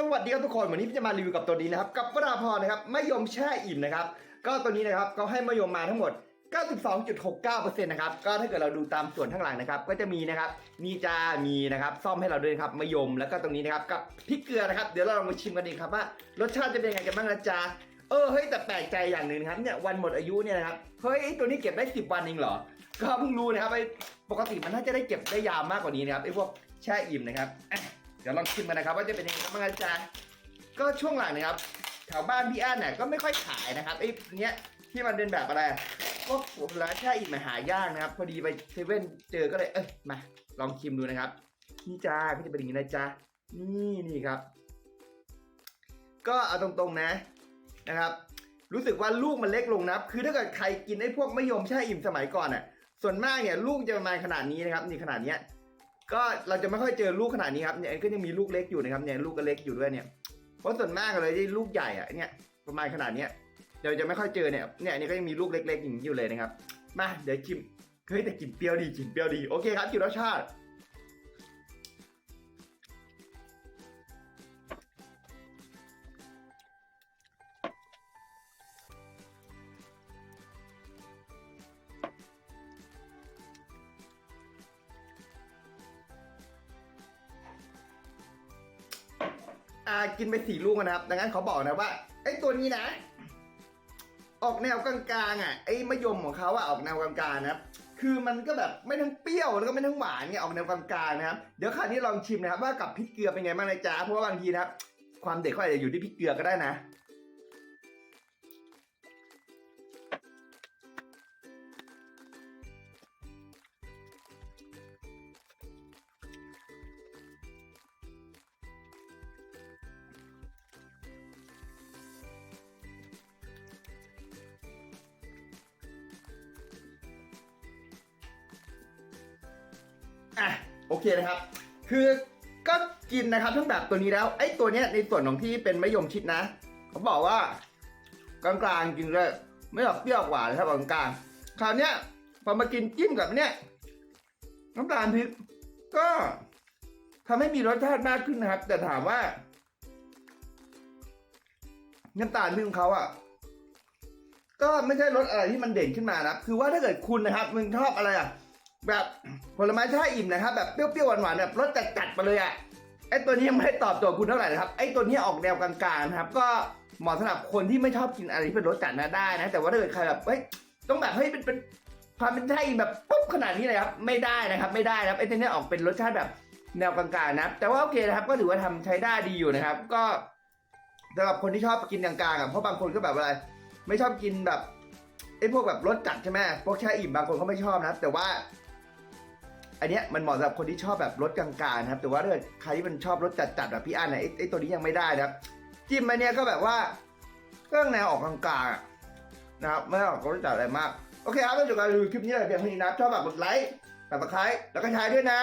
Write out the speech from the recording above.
สวัสดีครับทุกคนวันนี้พี่จะมารีวิวกับตัวนี้นะครับกับวราพรนะครับมะยมแช่อิ่มนะครับก็ตัวนี้นะครับเขาให้มะยมมาทั้งหมด 92.69%นะครับก็ถ้าเกิดเราดูตามส่วนข้างหลังนะครับก็จะมีนะครับมีจามีนะครับซ่อมให้เราด้วยครับมะยมแล้วก็ตรงนี้นะครับกับพริกเกลือนะครับเดี๋ยวเราลองมาชิมกันดีครับว่ารสชาติจะเป็นยังไงกันบ้างนะจ๊ะเออเฮ้ยแต่แปลกใจอย่างหนึ่งครับเนี่ยวันหมดอายุเนี่ยนะครับเฮ้ยไอตัวนี้เก็บได้ 10 วันเองเหรอ ก็เพิ่งรู้นะครับไอ้ปกติมันน่าจะได้เก็บได้ยาวมากกว่านี้นะครับไอ้พวกแช่อิ่มนะครับ เดี๋ยวลองชิมกันนะครับ ว่าจะเป็นยังไงนบ้างนะจ๊ะก็ช่วงหลังนะครับแถวบ้านพี่อั้นเนี่ยก็ไม่ค่อยขายนะครับไอ้เนี้ยที่มันเป็นแบบอะไรก็ร้านแช่อิ่มาหายากนะครับ พอดีไปเซเว่นเจอก็เลยเอ้ยมาลองชิมดูนะครับนี่จ้าก็จะเป็นอย่างนี้นะจ๊ะนี่นี่ครับ ก็เอาตรงๆนะนะครับ รู้สึกว่าลูกมันเล็กลงนะคือถ้าเกิดใครกินไอ้พวกมะยมแช่อิ่มสมัยก่อนอะ ส่วนมากเนี่ยลูกจะประมาณขนาดนี้นะครับ นี่ขนาดเนี้ย ก็เราจะไม่ค่อยเจอลูกขนาดนี้ครับเนี่ยก็ยังมีลูกเล็กอยู่นะครับเนี่ยลูกก็เล็กอยู่ด้วยเนี่ยเพราะส่วนมากเลยที่ลูกใหญ่อะเนี่ยประมาณขนาดเนี้ยเดี๋ยวจะไม่ค่อยเจอเนี่ยเนี่ยนี่ก็ยังมีลูกเล็กๆอย่างนี้อยู่เลยนะครับมาเดี๋ยวชิมเฮ้ยแต่กลิ่นเปรี้ยวดีกลิ่นเปรี้ยวดีโอเคครับกินรสชาติ อ่ากินไปสี่ลูกนะครับ ดังนั้นเขาบอกนะว่าไอ้ตัวนี้นะ ออกแนวกลางๆอะไอ้มะยมของเขาอะออกแนวกลางๆนะครับคือมันก็แบบไม่ทั้งเปรี้ยวแล้วก็ไม่ทั้งหวานเนี่ยออกแนวกลางๆนะครับเดี๋ยวคราวนี้ลองชิมนะครับว่ากับพริกเกลือเป็นไงบ้างนะจ๊ะเพราะว่าบางทีนะครับความเด็ดก็อาจจะอยู่ที่พริกเกลือก็ได้นะ อะโอเคนะครับ คือก็กินนะครับทั้งแบบตัวนี้แล้วไอ้ตัวเนี้ยในส่วนของที่เป็นมะยมชิดนะเขาบอกว่ากลางๆกินเลยไม่ออกเปรี้ยวหวานครับกลางๆคราวเนี้ยพอมากินจิ้มกับเนี้ยน้ำตาลพริกก็ทำให้มีรสชาติมากขึ้นนะครับ แต่ถามว่าน้ำตาลพริกของเขาอะก็ไม่ใช่รสอะไรที่มันเด่นขึ้นมานะครับคือว่าถ้าเกิดคุณนะครับมึงชอบอะไรอะ แบบผลไม้แช่อิ่มนะครับ แบบเปรี้ยวๆหวานๆแบบรสจัดๆมาเลยอะไอ้ตัวนี้ยังไม่ได้ตอบโจทย์คุณเท่าไหร่นะครับไอ้ตัวนี้ออกแนวกลางๆนะครับก็เหมาะสำหรับคนที่ไม่ชอบกินอะไรที่เป็นรสจัดนะได้นะ แต่ว่าถ้าเกิดใครแบบเฮ้ยต้องแบบเฮ้ยเป็นเป็นความเป็นแช่อิ่มแบบปุ๊บขนาดนี้เลยครับไม่ได้นะครับ ไม่ได้นะครับไอ้ตัวนี้ออกเป็นรสชาติแบบแนวกลางๆนะแต่ว่าโอเคนะครับ ก็ถือว่าทำใช้ได้ดีอยู่นะครับ ก็สำหรับคนที่ชอบกินกลางๆอะเพราะบางคนก็แบบอะไร ไม่ชอบกินแบบไอ้พวกแบบรสจัดใช่ไหมพวกแช่อิ่มบางคนเขาไม่ชอบนะแต่ว่า อันเนี้ยมันเหมาะสำหรับคนที่ชอบแบบรสกลางๆนะครับแต่ว่าถ้าเกิดใครที่มันชอบรสจัดๆแบบพี่อันเนี่ยไอ้ไอ้ตัวนี้ยังไม่ได้นะครับ จิ้มมาเนี่ยก็แบบว่าเครื่องแนวออกกลางๆอะนะครับไม่ได้ออกรสจัดอะไรมาก โอเคครับแล้วจบการรีวิวคลิปนี้เลยเพียงเท่านี้นะครับชอบแบบกดไลค์กดติดไลค์แล้วก็แชร์ด้วยนะ